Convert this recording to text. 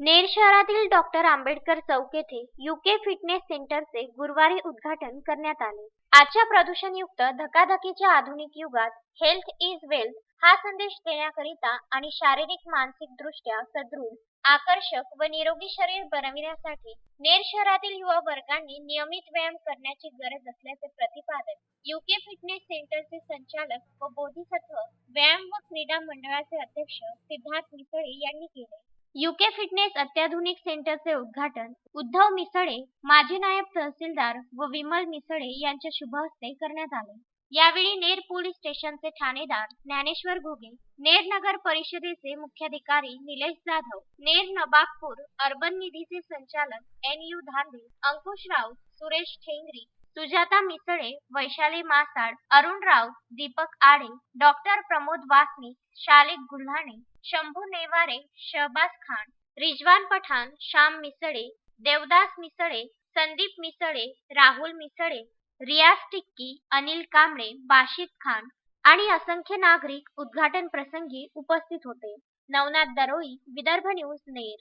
नेर शहरातील डॉक्टर आंबेडकर चौक येथे UK fitness सेंटरचे गुरुवारी उद्घाटन करण्यात आले. आजच्या प्रदूषणयुक्त धकाधकीच्या आधुनिक युगात हेल्थ इज वेल्थ हा संदेश देण्याकरिता आणि शारीरिक मानसिक दृष्ट्या सदृढ आकर्षक व निरोगी शरीर बनविण्यासाठी नेर शहरातील युवा वर्गांनी नियमित व्यायाम करण्याची गरज असल्याचे प्रतिपादन युके फिटनेस सेंटरचे संचालक व बोधिसत्व व्यायाम व क्रीडा मंडळाचे अध्यक्ष सिद्धार्थ मिसळे यांनी केले. युके फिटनेस अत्याधुनिक सेंटरचे उद्घाटन उद्धव मिसळे माजी नायब तहसीलदार व विमल मिसळे यांच्या शुभ हस्ते करण्यात आले. यावेळी नेर पोलीस स्टेशनचे ठाणेदार ज्ञानेश्वर घोगे नेर नगर परिषदेचे मुख्याधिकारी निलेश जाधव नेर नबाबपूर अर्बन निधीचे संचालक N U Dhande Ankush Raut Suresh Thengari Sujata Misale Vaishali Masad Arun Raut Deepak Ade doctor Pramod Wasnik Shalik Gulhane Shambhu Neware Shahbaz Khan Rizwan Pathan Shyam Misale Devdas Misale Sandeep Misale Rahul Misale Riyaz Tikki Anil Kamble Bashid Khan आणि असंख्य नागरिक उद्घाटन प्रसंगी उपस्थित होते. Navnath Daroi Vidarbha news Ner.